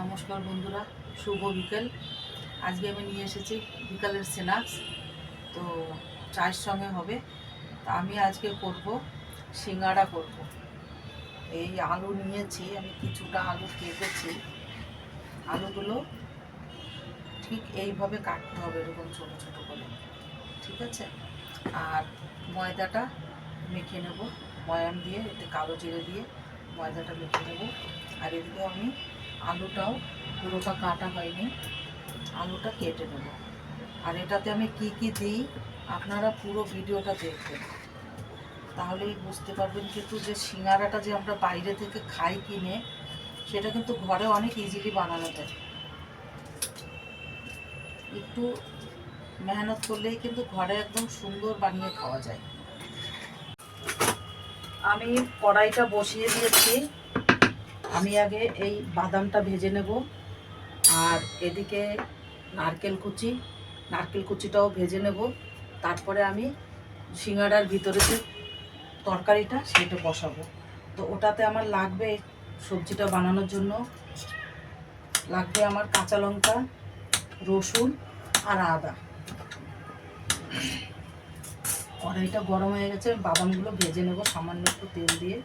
নমস্কার বন্ধুরা, শুভ বিকেল। আজকে আমি নিয়ে এসেছি বিকালের স্ন্যাক্স, তো চায়ের সঙ্গে হবে। তা আমি আজকে করব, সিঙ্গাড়া করব। এই আলু নিয়েছি, আমি কিছুটা আলু কেটেছি। আলুগুলো ঠিক এইভাবে কাটতে হবে এরকম ছোটো ছোটো করে, ঠিক আছে? আর ময়দাটা মেখে নেব, ময়াম দিয়ে, এতে কালো জিরে দিয়ে ময়দাটা মেখে নেব। আর এদিকে আমি আলুটাও পুরোটা কাটা হয়নি। আলুটা কেটে নেব। আর এটাতে আমি কি কি দিই, আপনারা পুরো ভিডিওটা দেখবেন। তাহলেই বুঝতে পারবেন কিন্তু যে সিঙ্গারাটা যে আমরা বাইরে থেকে খাই কিনে, সেটা কিন্তু ঘরে অনেক ইজিলি বানানো যায়। একটু মেহনত করলেই কিন্তু ঘরে একদম সুন্দর বানিয়ে খাওয়া যায়। আমি কড়াইটা বসিয়ে দিয়েছি। আমি আগে এই বাদামটা ভেজে নেব। আর এদিকে নারকেল কুচি, নারকেল কুচিটাও ভেজে নেব। তারপরে আমি সিঙ্গাড়ার ভিতরে যে তরকারিটা সেটা বসাবো। তো ওটাতে আমার লাগবে সবজিটা বানানোর জন্য, লাগবে আমার কাঁচা লঙ্কা, রসুন আর আদা। কড়াইটা গরম হয়ে গেছে বাদামগুলো ভেজে নেব সামান্য একটু তেল দিয়ে।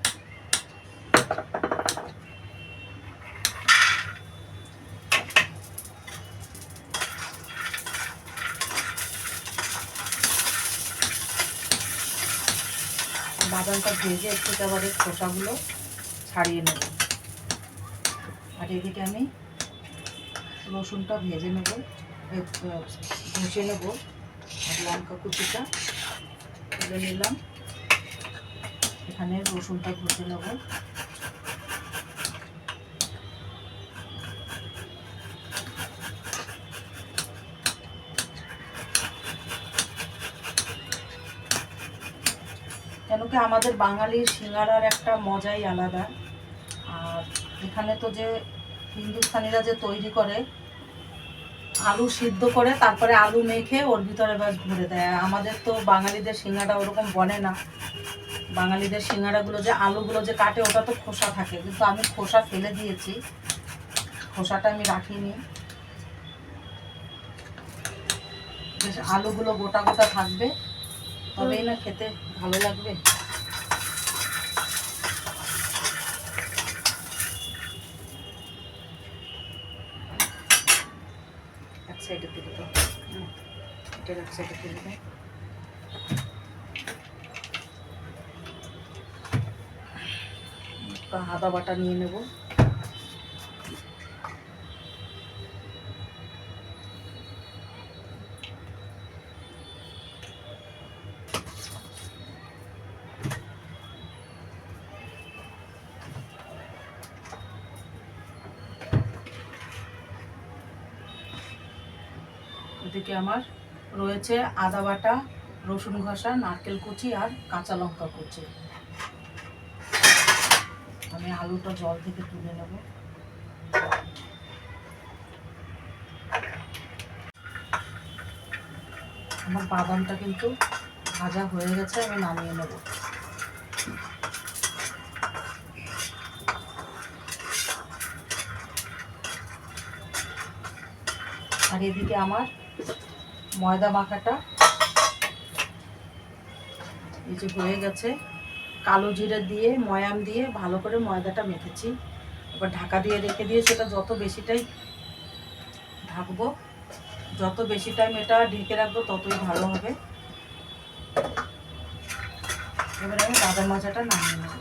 বাদামটা ভেজে একটু এই খোসাগুলো ছাড়িয়ে নেব। আর এদিকে আমি রসুনটা ভেজে নেব ভেজে নেব, আর লঙ্কা কুচিটা তুলে নিলাম। এখানে রসুনটা ঘষে নেব। কেন কি আমাদের বাঙালির সিঙ্গারার একটা মজাই আলাদা। আর এখানে তো যে হিন্দুস্তানিরা যে তৈরি করে, আলু সিদ্ধ করে, তারপরে আলু মেখে ওর ভিতরে বাস ভরে দেয়। আমাদের তো বাঙালিদের সিঙ্গারা ওরকম বনে না। বাঙালিদের সিঙ্গারাগুলো যে আলুগুলো যে কাটে, ওটা তো খোসা থাকে। কিন্তু আমি খোসা ফেলে দিয়েছি। খোসাটা আমি রাখিনি। আলুগুলো গোটা গোটা থাকবে। তবেই না খেতে ভালো লাগবে? এক সাইডে তুলে দাও। এক সাইডে তুলে দাও। আদা বাটা নিয়ে নেব। আমার রয়েছে আদা বাটা, রসুন ঘষা, নারকেল কুচি আর কাঁচা লঙ্কা কুচি। আমি আলুটা জল থেকে তুলে নেব। আমার বাদামটা কিন্তু ভাজা হয়ে গেছে, আমি নামিয়ে নেব। আর এদিকে আমার ময়দা মাখাটা। এই যে হয়ে গেছে। কালো জিরে দিয়ে, ময়াম দিয়ে ভালো করে ময়দাটা মেখেছি। এবার ঢাকা দিয়ে রেখে দিয়ে সেটা যত বেশিটাই ঢাকবো, যত বেশি টাইম এটা ঢেকে রাখব, ততই ভালো হবে। এবার আমি বাদাম মাজাটা নামিয়ে নেব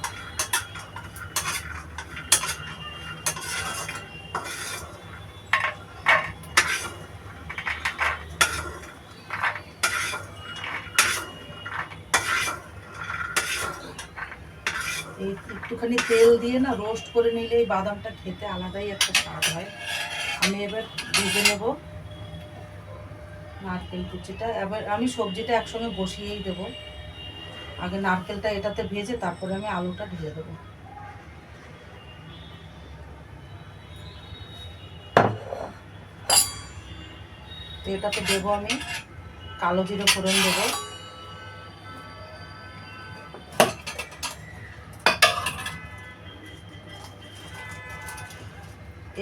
এই একটুখানি তেল দিয়ে না রোস্ট করে নিলে এই বাদামটা খেতে আলাদাই একটা স্বাদ হয়। আমি এবার ভেজে নেব। নারকেল কুচিটা। এবার আমি সবজিটা একসঙ্গে বসিয়েই দেব। আগে নারকেলটা এটাতে ভেজে তারপরে আমি আলুটা ঢেলে দেবো। তো এটাতে দেবো আমি কালো জিরে ফোড়ন দেবো।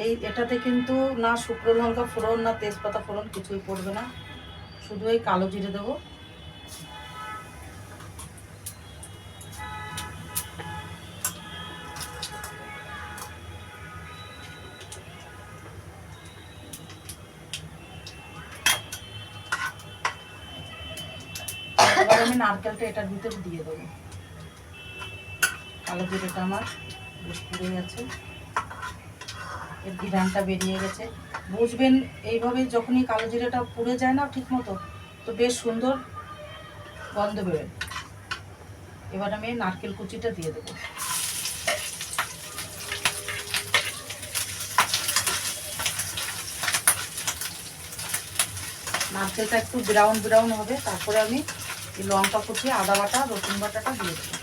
এই এটাতে কিন্তু না শুকনো লঙ্কা ফোড়ন, না তেজপাতা ফোড়ন কিছুই পড়বে না। শুধু এই কালো জিরে দেবো। আমি নারকেলটা এটার ভিতরে দিয়ে দেবো। কালো জিরেটা আমার পুড়ে গেছে। এর ঘিরানটা বেরিয়ে গেছে। বুঝবেন, এইভাবে যখনই কালো জিরেটা পুড়ে যায় না ঠিক মতো তো বেশ সুন্দর গন্ধ বেরোয়। এবার আমি নারকেল কুচিটা দিয়ে দেবো। নারকেলটা একটু ব্রাউন ব্রাউন হবে, তারপরে আমি এই লঙ্কা কুচি, আদা বাটা, রসুন বাটাটা দিয়ে দেবো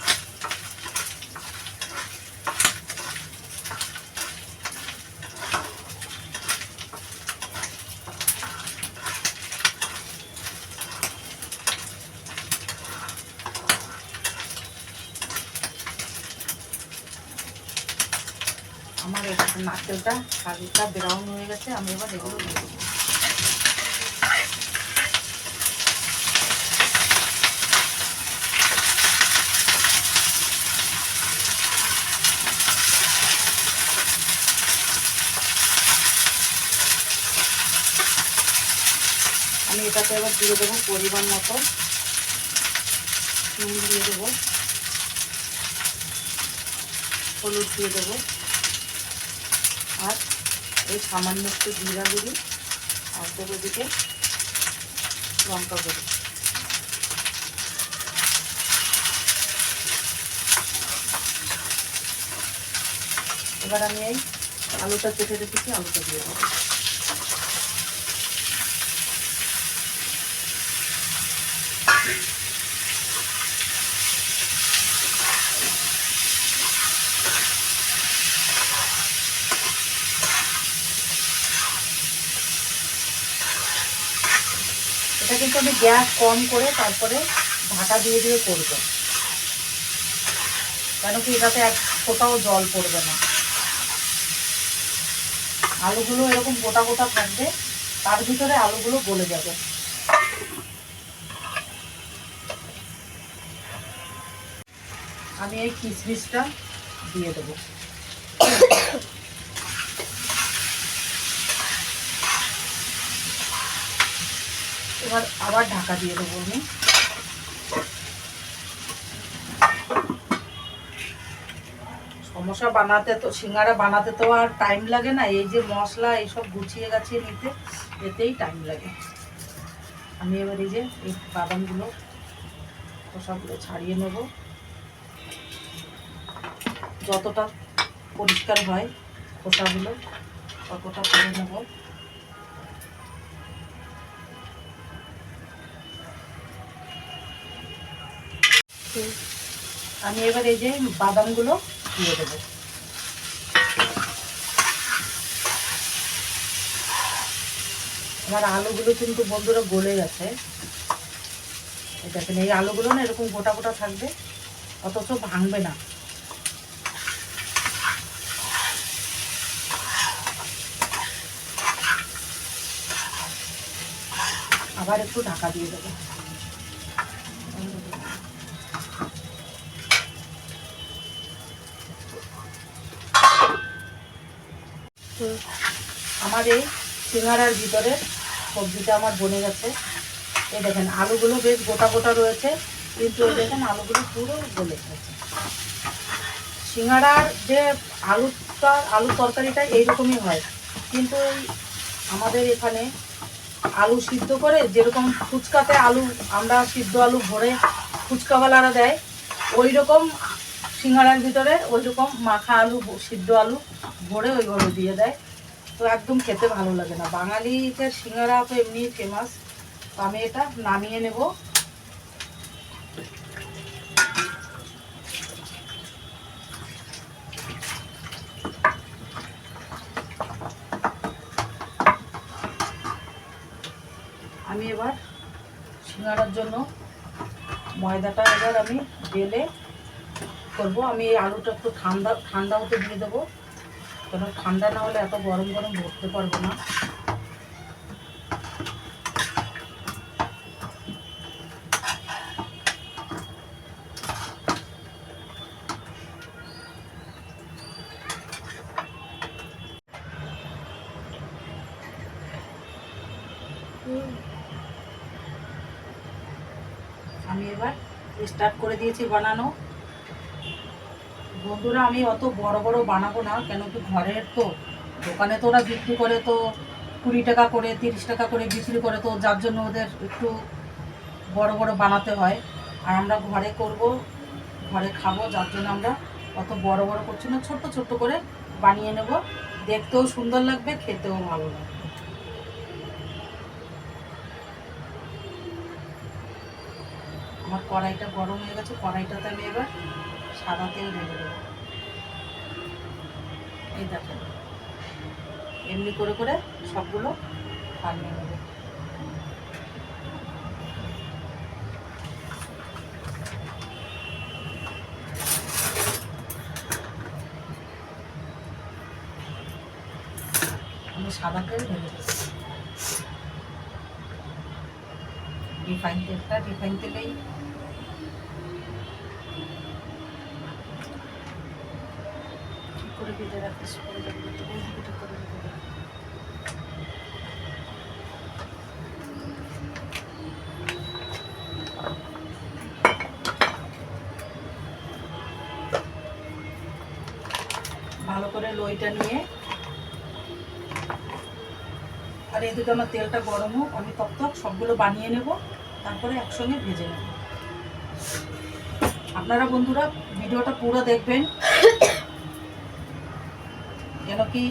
আমার এটা নারকেলটা হালকা ব্রাউন হয়ে গেছে, আমি এবার এগুলো দিয়ে দেবো। আমি এটাতে এবার দিয়ে দেবো পরিমাণ মতো। নুন দিয়ে দেবো। হলুদ দিয়ে দেবো। এই সামান্য একটু জিরা গুঁড়ি আর দিকে লঙ্কা গুঁড়ি। এবার আমি এই আলুটা কেটে রেখেছি, আলুটা দিয়ে দেবো। এটা কিন্তু আমি গ্যাস কম করে তারপরে ঢাকা দিয়ে দিয়ে করব। কেন কি এটাতে এক ফোটাও জল পড়বে না। আলুগুলো এরকম গোটা গোটা থাকবে, তার ভিতরে আলুগুলো গলে যাবে। আমি এই কিশমিশটা দিয়ে দেবো। এবার আবার ঢাকা দিয়ে দেবো আমি। সমোসা বানাতে তো, সিঙ্গারা বানাতে তো আর টাইম লাগে না, এই যে মশলা, এইসব গুছিয়ে গাছিয়ে নিতে, এতেই টাইম লাগে। আমি এবার এই যে এই বাদামগুলো, খোসাগুলো ছাড়িয়ে নেব। যতটা পরিষ্কার হয় খোসাগুলো, ততটা করে নেব। আমি এবার এই যে বাদামগুলো দিয়ে দেবো। আমার আলুগুলো কিন্তু বন্ধুরা গলে গেছে। দেখেন এই আলুগুলো না এরকম গোটা গোটা থাকবে, অথচ ভাঙবে না। আবার একটু ঢাকা দিয়ে দেবো। আমার এই সিঙ্গারার ভিতরে সবজিটা আমার বনে গেছে। এই দেখেন, আলুগুলো বেশ গোটা গোটা রয়েছে, কিন্তু এই দেখেন আলুগুলো পুরো গলে গেছে। সিঙ্গারার যে আলুটা, আলু তরকারিটা এইরকমই হয়। কিন্তু আমাদের এখানে আলু সিদ্ধ করে যেরকম ফুচকাতে আলু, আমরা সিদ্ধ আলু ভরে ফুচকাওয়ালারা দেয় ওই রকম সিঙ্গারার ভিতরে ওই রকম মাখা আলু, সিদ্ধ আলু ভরে ওইভাবে দিয়ে দেয়। তো একদম খেতে ভালো লাগে না। বাঙালিতে সিঙ্গারা তো এমনি ফেমাস তো আমি এটা নামিয়ে নেব। আমি এবার সিঙ্গারার জন্য ময়দাটা এবার আমি বেলে করব। আমি আলুটা একটু ঠান্ডা ঠান্ডা হতে দিয়ে দেবো। কেন ঠান্ডা না হলে এত গরম গরম ভরতে পারব না। আমি এবার স্টার্ট করে দিয়েছি বানানো। বন্ধুরা আমি অত বড় বড় বানাবো না, কেন কি ঘরের তো? দোকানে তো ওরা বিক্রি করে তো, কুড়ি টাকা করে, তিরিশ টাকা করে বিক্রি করে তো, যার জন্য ওদের একটু বড় বড় বানাতে হয়। আর আমরা ঘরে করব, ঘরে খাব, যার জন্য আমরা অত বড় বড় করছি না, ছোট্ট ছোট্ট করে বানিয়ে নেব। দেখতেও সুন্দর লাগবে, খেতেও ভালো লাগবে। আমার কড়াইটা গরম হয়ে গেছে, কড়াইটাতে আমি এবার সাদা তেল ঢেলে দেবো। এই দেখেন এমনি করে করে সবগুলো বানিয়ে নেব। আমি সাদা তেল ঢেলে রিফাইন তেলটা, রিফাইন তেলেই বেঁধে রাখিস। ভালো করে লইটা নিয়ে আর এদিকে আমার তেলটা গরম হোক, আমি তক সবগুলো বানিয়ে নেব, তারপরে একসঙ্গে ভেজে নেব। আপনারা বন্ধুরা ভিডিওটা পুরো দেখবেন। কেন কি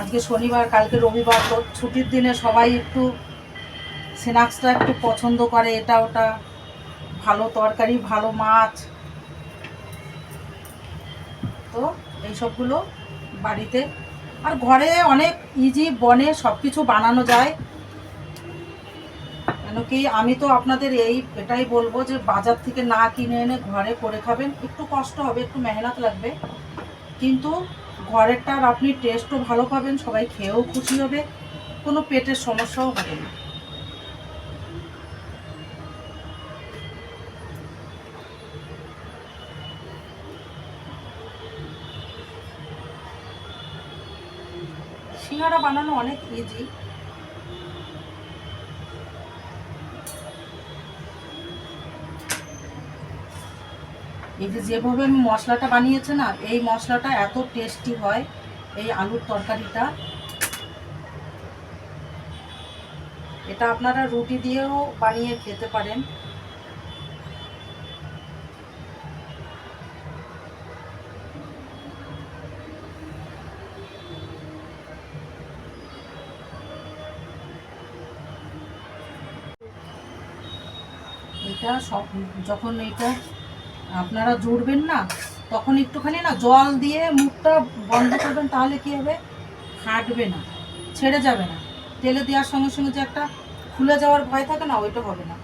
আজকে শনিবার, কালকে রবিবার, তো ছুটির দিনে সবাই একটু স্ন্যাক্সটা একটু পছন্দ করে, এটা ওটা, ভালো তরকারি, ভালো মাছ। তো এইসবগুলো বাড়িতে। আর ঘরে অনেক ইজি বনে সব কিছু বানানো যায়। কেন কি আমি তো আপনাদের এই, এটাই বলব যে বাজার থেকে না কিনে এনে ঘরে করে খাবেন। একটু কষ্ট হবে, একটু মেহনত লাগবে। কিন্তু ঘরেরটার আপনি টেস্টও ভালো পাবেন, সবাই খেয়েও খুশি হবে, কোনো পেটের সমস্যাও হবে না। সিঙ্গারা বানানো অনেক ইজি এই যে যেভাবে আমি মশলাটা বানিয়েছে না, এই মশলাটা এত টেস্টি হয়, এই আলুর তরকারিটা। এটা আপনারা রুটি দিয়েও বানিয়ে খেতে পারেন। এটা সব যখন এটা আপনারা জুড়বেন না, তখন একটুখানি না জল দিয়ে মুখটা বন্ধ করবেন তাহলে কী হবে? ফাটবে না, ছেড়ে যাবে না। তেলে দেওয়ার সঙ্গে সঙ্গে যে একটা খুলে যাওয়ার ভয় থাকে না, ওইটা হবে না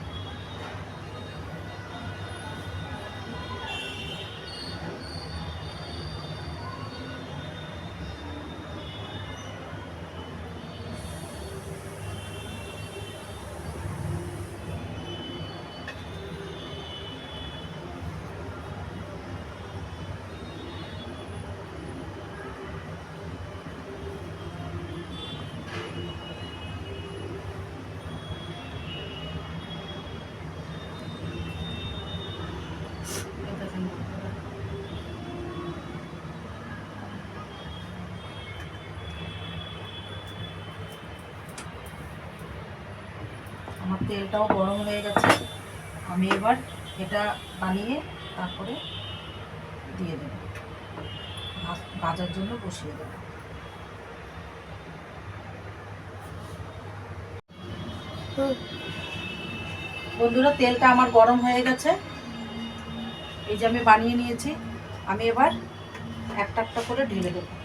এই দেখেন। আমার তেলটাও গরম হয়ে গেছে। আমি এবার এটা বানিয়ে তারপরে দিয়ে দেব। ভাজ- ভাজার জন্য বসিয়ে দেবো। বন্ধুরা, তেলটা আমার গরম হয়ে গেছে। এই যে আমি বানিয়ে নিয়েছি। আমি এবার একটা একটা করে ঢেলে দেবো।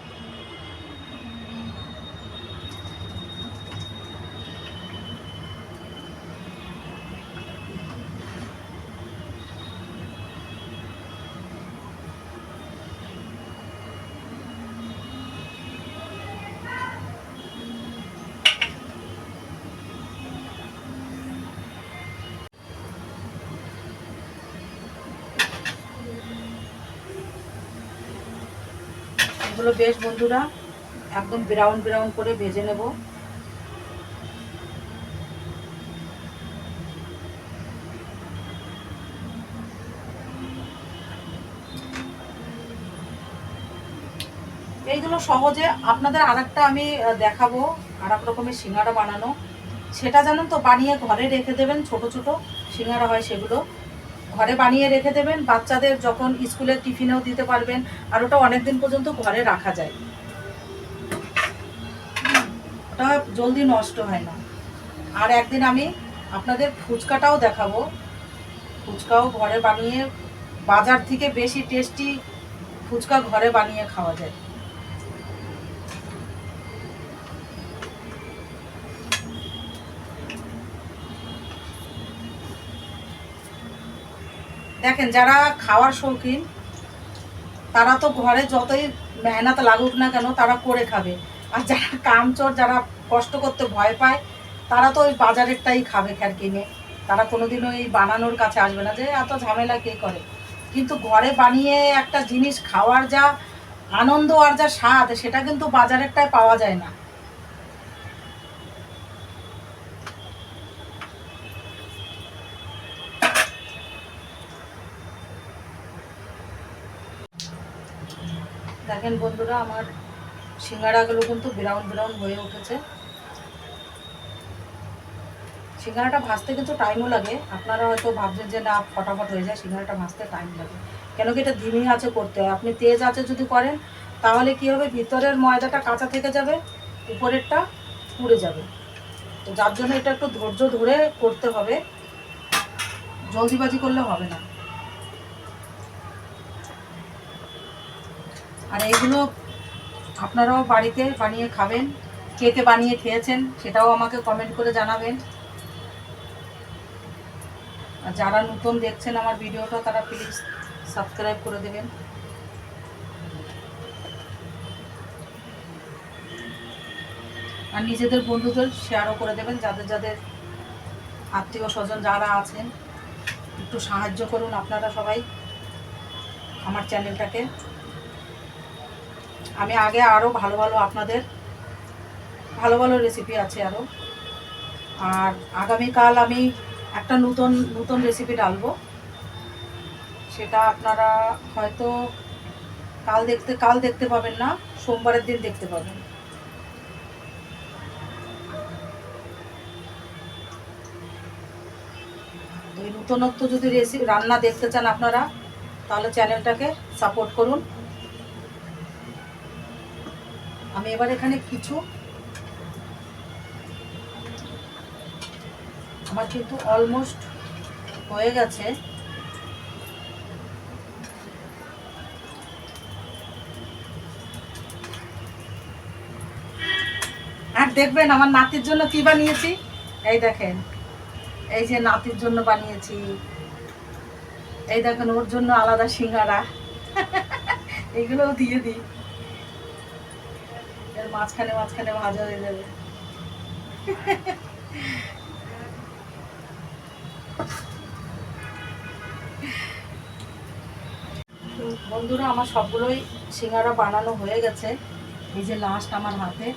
এগুলো বেশ বন্ধুরা, একদম ব্রাউন ব্রাউন করে ভেজে নেব। এইগুলো সহজে আপনাদের আরেকটা আমি দেখাবো আর এক রকমের সিঙ্গারা বানানো। সেটা জানেন তো, বানিয়ে ঘরে রেখে দেবেন ছোট ছোট, সিঙ্গারা হয় সেগুলো। ঘরে বানিয়ে রেখে দেবেন, বাচ্চাদের যখন স্কুলের টিফিনেও দিতে পারবেন, আর ওটা অনেক দিন পর্যন্ত ঘরে রাখা যায়। ওটা জলদি নষ্ট হয় না। আর একদিন আমি আপনাদের ফুচকাটাও দেখাবো। ফুচকাও ঘরে বানিয়ে, বাজার থেকে বেশি টেস্টি ফুচকা ঘরে বানিয়ে খাওয়া যায়। দেখেন, যারা খাওয়ার শৌখিন, তারা তো ঘরে যতই মেহনত লাগুক না কেন, তারা করে খাবে। আর যারা কামচোর, যারা কষ্ট করতে ভয় পায়, তারা তো ওই বাজারেরটাই খাবে খ্যার কিনে। তারা কোনোদিনও ওই বানানোর কাছে আসবে না যে, এত ঝামেলা কে করে? কিন্তু ঘরে বানিয়ে একটা জিনিস খাওয়ার যা আনন্দ আর যা স্বাদ, সেটা কিন্তু বাজারেরটায় পাওয়া যায় না। দেখেন বন্ধুরা, আমার সিঙ্গাড়াগুলো কিন্তু ব্রাউন ব্রাউন হয়ে উঠেছে। সিঙ্গাড়াটা ভাজতে কিন্তু টাইমও লাগে। আপনারা হয়তো ভাবছেন যে, না, ফটাফট হয়ে যায়। সিঙ্গাড়াটা ভাজতে টাইম লাগে। কেন কি এটা ধিমি আঁচে করতে হয়। আপনি তেজ আঁচে যদি করেন, তাহলে কি হবে? ভিতরের ময়দাটা কাঁচা থেকে যাবে, উপরেরটা পুড়ে যাবে। তো যার জন্য এটা একটু ধৈর্য ধরে করতে হবে। জলদিবাজি করলে হবে না। আর এইগুলো আপনারাও বাড়িতে বানিয়ে খাবেন কে কে বানিয়ে খেয়েছেন, সেটাও আমাকে কমেন্ট করে জানাবেন। আর যারা নতুন দেখছেন আমার ভিডিওটা, তারা প্লিজ সাবস্ক্রাইব করে দেবেন। আর নিজেদের বন্ধুদের শেয়ারও করে দেবেন, যাদের যাদের আত্মীয় স্বজন যারা আছেন, একটু সাহায্য করুন আপনারা সবাই আমার চ্যানেলটাকে আমি আগে আরও ভালো ভালো আপনাদের ভালো ভালো রেসিপি আছে আরও আর আগামীকাল আমি একটা নতুন নতুন রেসিপি ডালবো। সেটা আপনারা হয়তো কাল দেখতে কাল দেখতে পাবেন না, সোমবারের দিন দেখতে পাবেন। এই নতুনত্ব যদি রেসিপি রান্না দেখতে চান আপনারা, তাহলে চ্যানেলটাকে সাপোর্ট করুন। আমি এবার এখানে কিছু আমার কিন্তু অলমোস্ট হয়ে গেছে। আর দেখবেন আমার নাতির জন্য কি বানিয়েছি? এই দেখেন। এই যে নাতির জন্য বানিয়েছি। এই দেখেন, ওর জন্য আলাদা সিঙ্গারা। এগুলোও দিয়ে দিই। মাঝখানে মাঝখানে ভাজা হয়ে যাবে। বন্ধুরা, আমার সবগুলোই সিঙ্গারা বানানো হয়ে গেছে। এই যে লাস্ট আমার হাতে।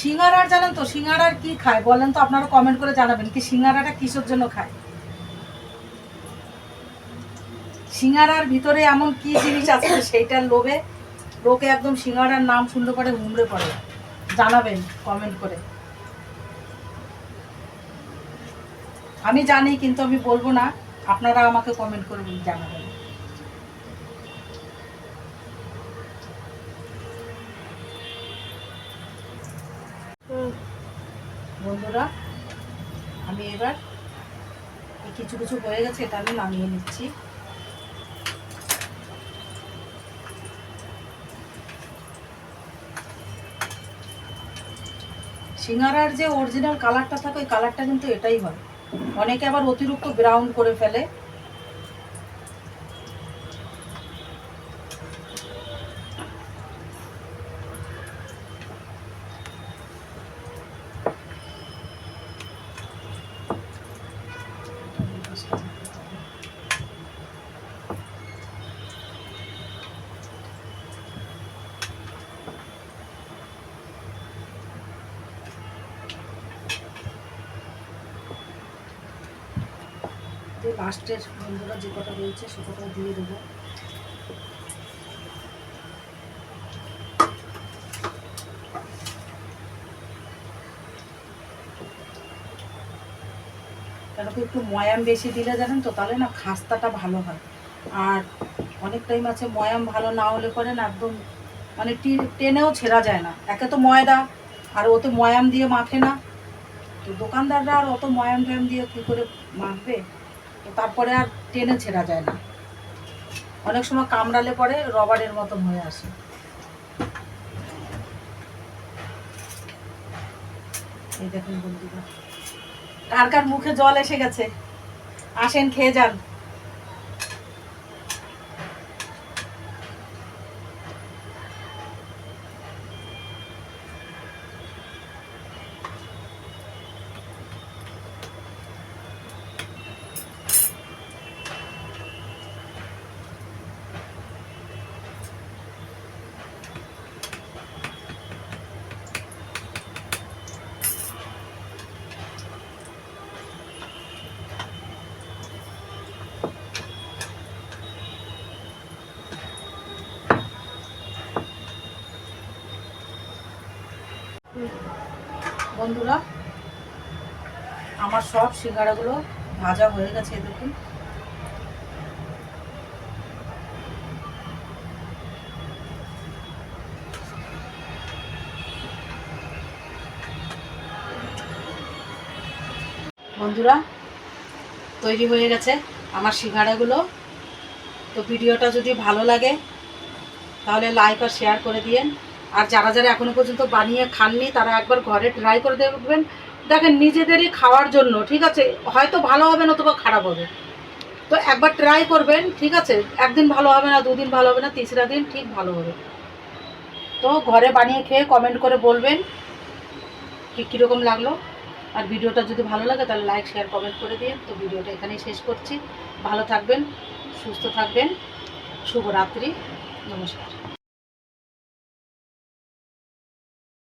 সিঙ্গারার, জানেন তো, সিঙ্গারার কি খায় বলেন তো, আপনারা কমেন্ট করে জানাবেন কি সিঙ্গারাটা কিসের জন্য খায়। সিঙ্গারার ভিতরে এমন কি জিনিস আছে সেইটার লোভে লোকে একদম সিঙ্গারার নাম শুনলে পরে হুমড়ে পড়ে। জানাবেন কমেন্ট করে। আমি জানি, কিন্তু আমি বলব না, আপনারা আমাকে কমেন্ট করে জানাবেন। বন্ধুরা, আমি এবার কিছু কিছু হয়ে গেছে, এটা আমি নামিয়ে নিচ্ছি। সিঙ্গারার যে অরিজিনাল কালারটা থাকে, ওই কালারটা কিন্তু এটাই হয়। অনেকে আবার অতিরিক্ত ব্রাউন করে ফেলে। লাস্টের বন্ধুরা যে কটা রয়েছে সে কটা দিয়ে দেবো। কি একটু ময়াম বেশি দিলে জানেন তো, তাহলে না খাস্তাটা ভালো হয়। আর অনেক টাইম আছে ময়াম ভালো না হলে পরে না একদম মানে টেনেও ছেঁড়া যায় না। একে তো ময়দা, আর ওতে ময়াম দিয়ে মাখে না। তো দোকানদাররা আর অত ময়াম টয়াম দিয়ে কী করে মাখবে? তারপরে আর টেনে ছেঁড়া যায় না। অনেক সময় কামড়ালে পরে রবারের মতন হয়ে আসে। এই দেখুন বন্ধুরা, কার কার মুখে জল এসে গেছে? আসেন, খেয়ে যান। বন্ধুরা, আমার সব সিঙ্গারাগুলো ভাজা হয়ে গেছে দেখুন। বন্ধুরা, তৈরি হয়ে গেছে আমার সিঙ্গারাগুলো। তো ভিডিওটা যদি ভালো লাগে, তাহলে লাইক আর শেয়ার করে দিয়েন। আর যারা যারা এখনও পর্যন্ত বানিয়ে খাননি, তারা একবার ঘরে ট্রাই করে দেখবেন। দেখেন, নিজেদেরই খাওয়ার জন্য, ঠিক আছে? হয়তো ভালো হবে না, অথবা খারাপ হবে। তো একবার ট্রাই করবেন, ঠিক আছে? একদিন ভালো হবে না, দুদিন ভালো হবে না, তিসরা দিন ঠিক ভালো হবে। তো ঘরে বানিয়ে খেয়ে কমেন্ট করে বলবেন কি কীরকম লাগল? আর ভিডিওটা যদি ভালো লাগে, তাহলে লাইক শেয়ার কমেন্ট করে দিন। তো ভিডিওটা এখানেই শেষ করছি। ভালো থাকবেন, সুস্থ থাকবেন। শুভরাত্রি। নমস্কার।